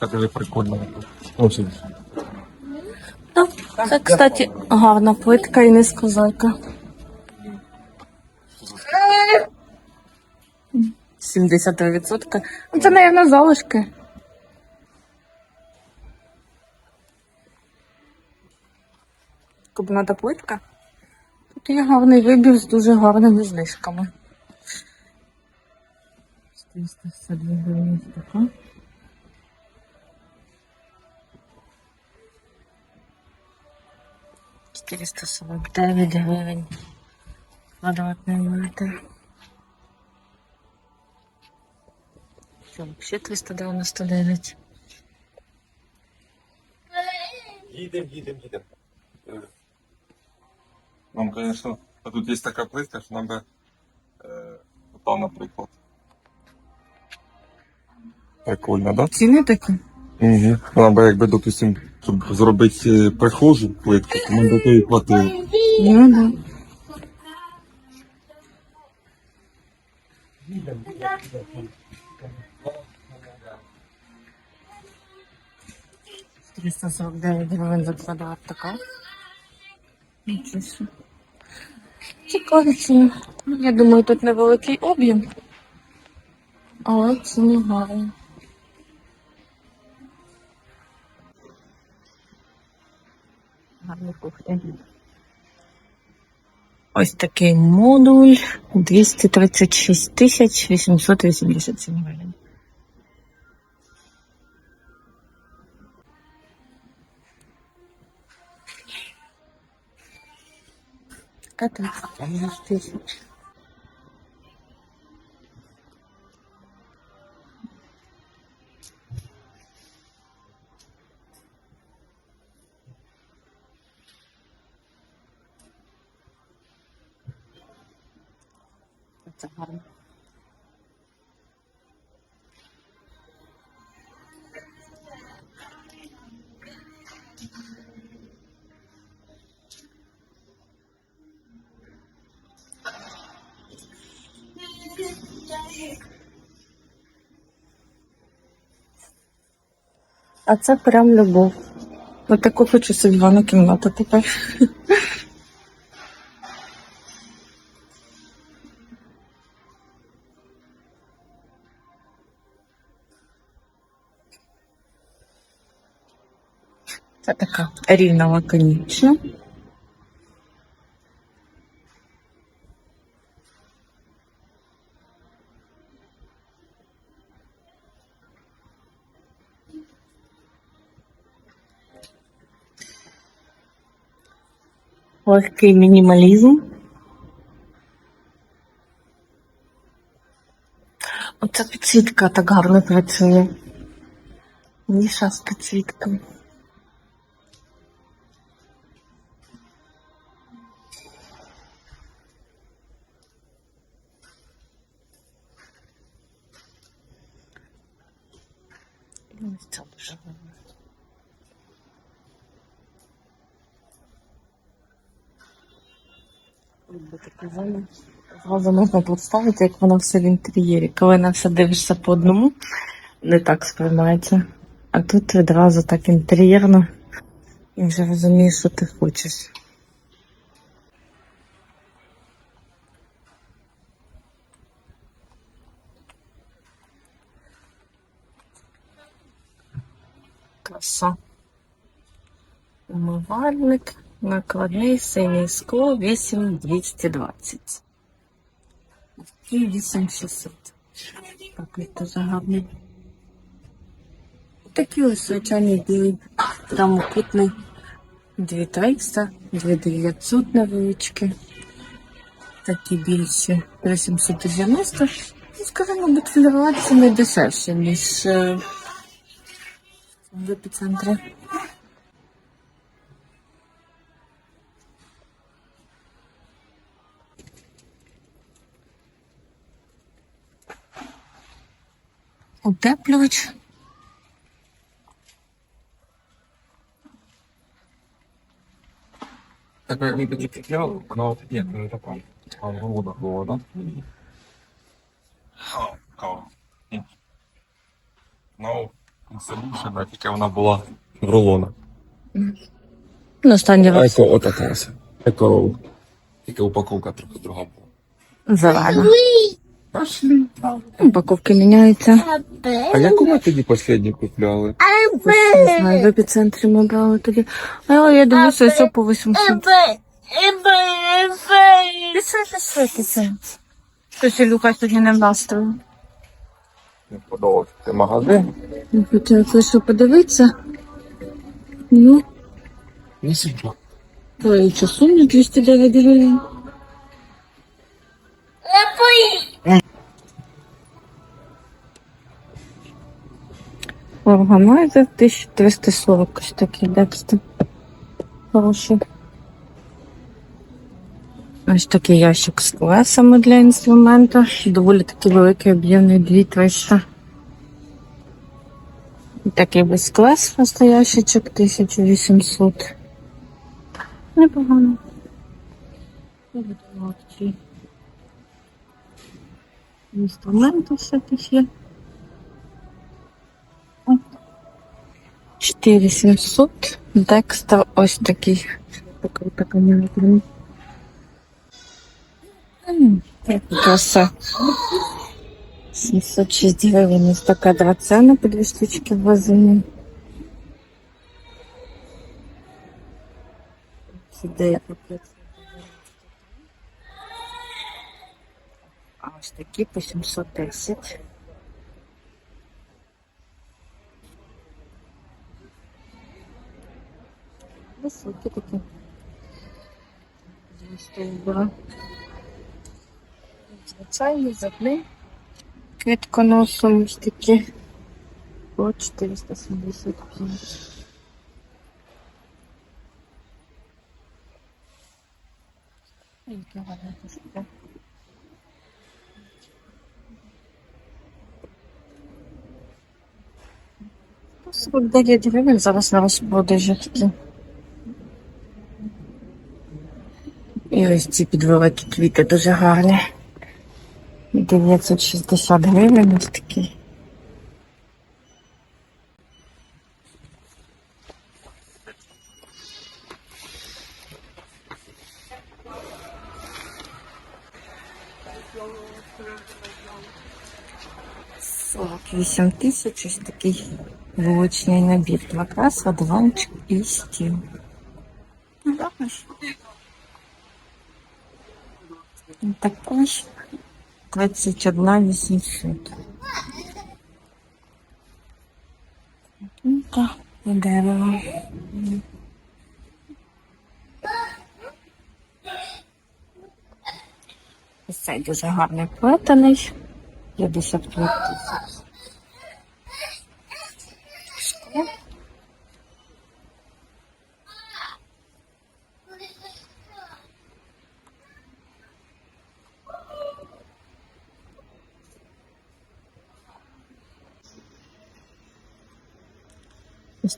Це прикольно. Очень. Так, це, кстати, гарна плитка і низькозайка. 73%. Ну, Це, мабуть, залишки. Кубната плитка. Тут є гарний вибір з дуже гарними знижками. 462 гривень така. 449 гривень. Квадратний метр. Що, ще 399. Їдем, їдем, їдем. Е, Нам, конечно, а тут є така плитка, що нам би е, там, наприклад. Прикольно, да? Ціни такі? Угу. Нам би, якби, допустим, щоб зробити е, прихожу плитку, то нам би тої хватило. Ну, да. Триста сорок дев'ять гривень за квадрат така. Нічого. собі. Цікаві ціни. Я думаю, тут невеликий об'єм. Але ціни гарні. Кухні. Ось такий модуль 236 тисяч 887 гривень. Така Це гарно. А це прям любов. Ось таку хочу собі ванну кімнату тепер. Це така рівна лаконічна. Легкий мінімалізм. Оця підсвітка так гарно працює. Ніша з підсвіткою. І ось це дуже таку зону. Зразу можна представити, як воно все в інтер'єрі. Коли на все дивишся по одному, не так сприймається. А тут відразу так інтер'єрно і вже розумієш, що ти хочеш. Краса. Умивальник, накладний синій скло 8220. І 8600. Так, він дуже гарний. Такий ось звичайний білий, прямокутний. 2300, 2900 невеличкі. Такі більші 3790. Ну, скажімо, мабуть, фільтрація не дешевше, ніж е, в епіцентрі. Утеплювач. Так як ми тоді підняли, воно ні, не така. А вода була, Кава. тільки вона була в рулонах. Ну, останній раз Еко отака ось. Еко Тільки упаковка трохи друга була. зелена. Упаковки міняються. А яку ми тоді останню купляли? Не знаю, в епіцентрі ми брали тоді. А я дивлюся, все по 800. Пішли, пішли, пішли. Щось Ілюха сьогодні не в настрою. Не подобався цей магазин. Хотіла кое-що подивитися. Ну, Не сиджу. твої часу мені 209 гривень. Органайзер 1340 ось такий декстер. Хороший. Ось такий ящик з колесами для інструмента. Доволі такий великий об'ємний 2300. І Такий без клес настоящичок 1800. Непогано. Всяких є. О. 4700. Декстер ось такий. Така така мілодрама. Краса. 706 гривен из такая 20 на по две штучки вазуны. Сюда я попробую. А ось такі по 710. Високі такі. 92. звичайні з одним квітконосом такі по 475. Які гарні кошти. По 49 гривень зараз на вас буде такі. І ось ці підвеликі квіти дуже гарні. 960 гривень ось такі. Сорок вісім тисяч, ось такий вуличний набір. Два кресла, диванчик і стіл. Ну, також. Також 21 800. Так, і дерево. Ось цей дуже гарний плетений. 55 тисяч.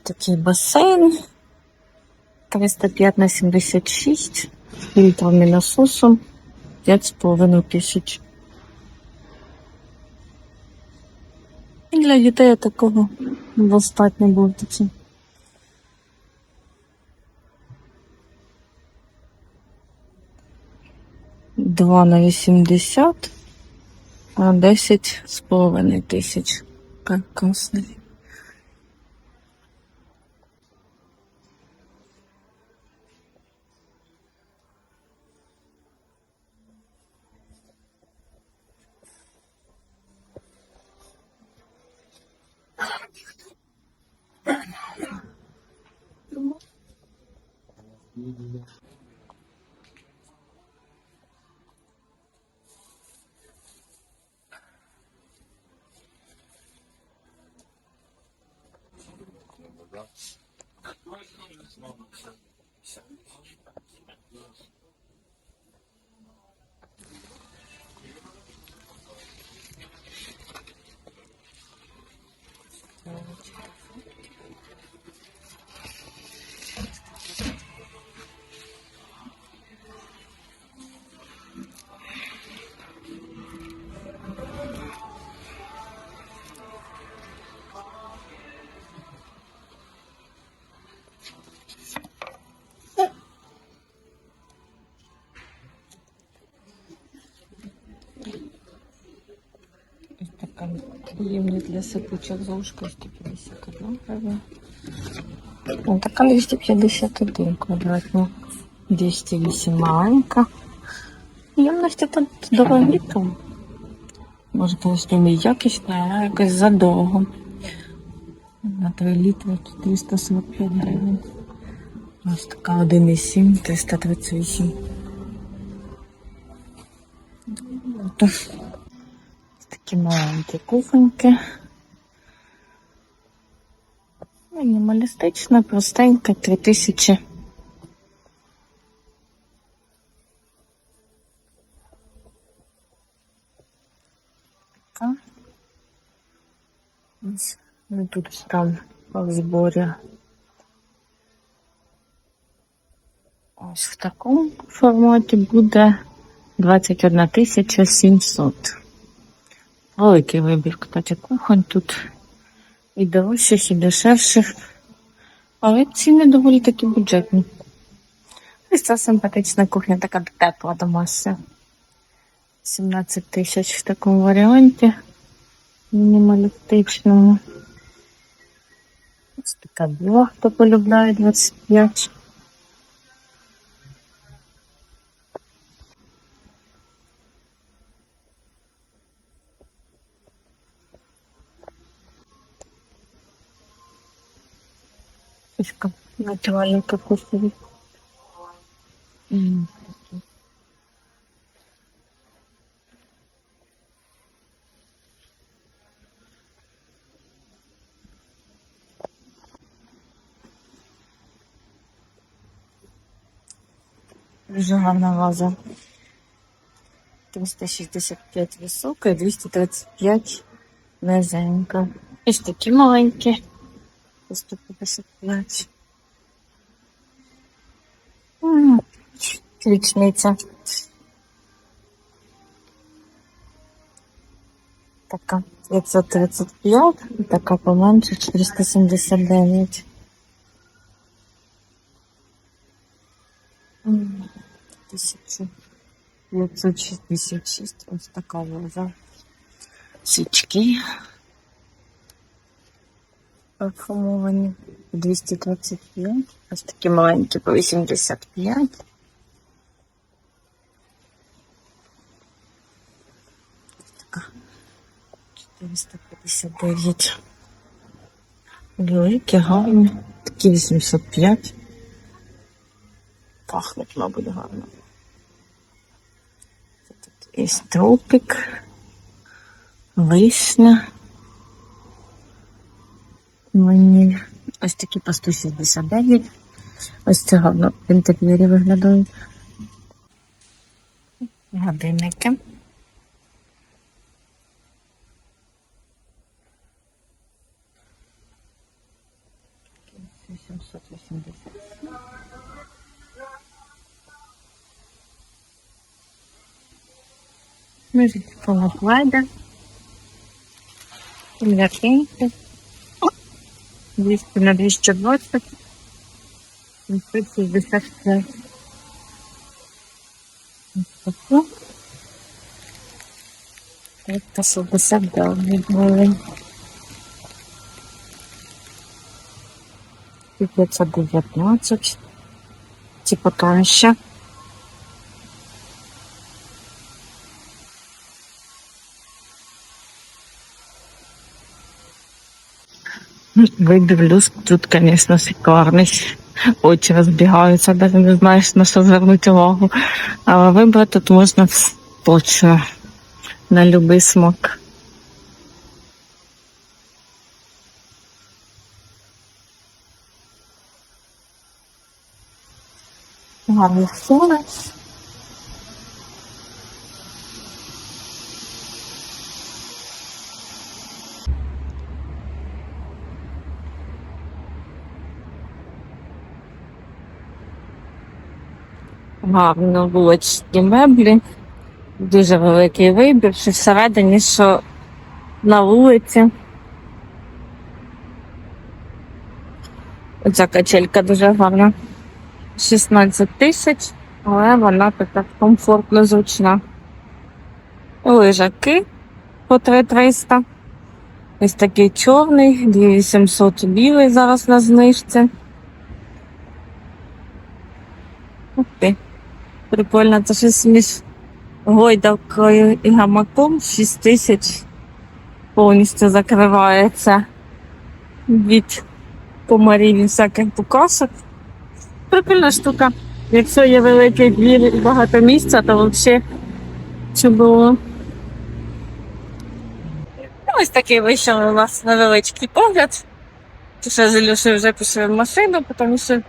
Такий басейн. 305 на 76 з фільтрами насосом 5,5 тисяч. Для дітей такого достатньо було такі. Два на 80, а 10 з половиною тисяч. Прекрасний. か Приємна для сипучих з ложкою 151 гривня. Ну, така 251 квадратна. 208 маленька. Ємності тут дорогі. Може, просто і якісна, але якось задовго. На 3 літри 445 гривень. Ось така 1,7, 338. Ось Такі маленькі кухоньки. Мінімалістична, простенька, 3000. Така. Ось, тут там в зборі. Ось в такому форматі буде 21 тисяча 700. Великий вибір, кстати, кухонь тут і дорожчих, і дешевших. Але ціни доволі таки бюджетні. Ось ця симпатична кухня, така тепла домашня. 17 тисяч в такому варіанті. Мінімалістичному. Ось така біла, хто полюбляє 25. Фишка натуральный кокосовый. М. Дуже гарна ваза. 365 висока і 235 низенька. Ось такі маленькі. По 155. М, Ключниця. Така 535, і така поменше 479. М, 1566. Ось така ваза. Свічки. Парфумовані 225. Ось такі маленькі по 85. Така 459. Великі, гарні. Такі 805. Пахнуть, мабуть, гарно. Тут є стропик, вишня. Мені ось такі по 169. Ось це гарно в інтер'єрі виглядають. Годинники. Мюзик полуплайда. М'якенький. 200 на 220. 265. Ось таке. 369 гривень. І 519. Типу тоньше. Вибір люск тут, конечно, шикарний. Очі розбігаються, навіть не знаєш на що звернути увагу. Але вибрати тут можна точно на любий смак. Гарний соли. Гарно булочні меблі. Дуже великий вибір, що всередині, що на вулиці. Оця качелька дуже гарна. 16 тисяч, але вона така комфортно зручна. Лежаки по 3300. Ось такий чорний, 2800 білий зараз на знижці. Ух. Прикольно, це щось між гойдавкою і гамаком 6 тисяч повністю закривається від комарів і всяких букашок. Прикольна штука. Якщо є великий двір і багато місця, то взагалі чудово. Ось такий вийшов у нас невеличкий погляд. Ще з Ілюшею вже пішли в машину, тому що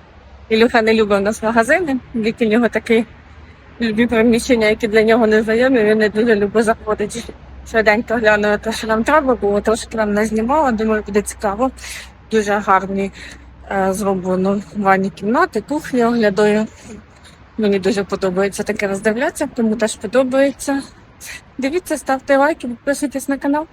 Ілюха не любить у нас магазини. Вік у нього такі любі приміщення, які для нього не знайомі, він не дуже любить заходити. Швиденько глянули те, що нам треба було, трошки нам не знімала, думаю, буде цікаво. Дуже гарні е, зроблено ванні кімнати, кухні оглядаю. Мені дуже подобається таке роздивлятися, тому теж подобається. Дивіться, ставте лайки, підписуйтесь на канал.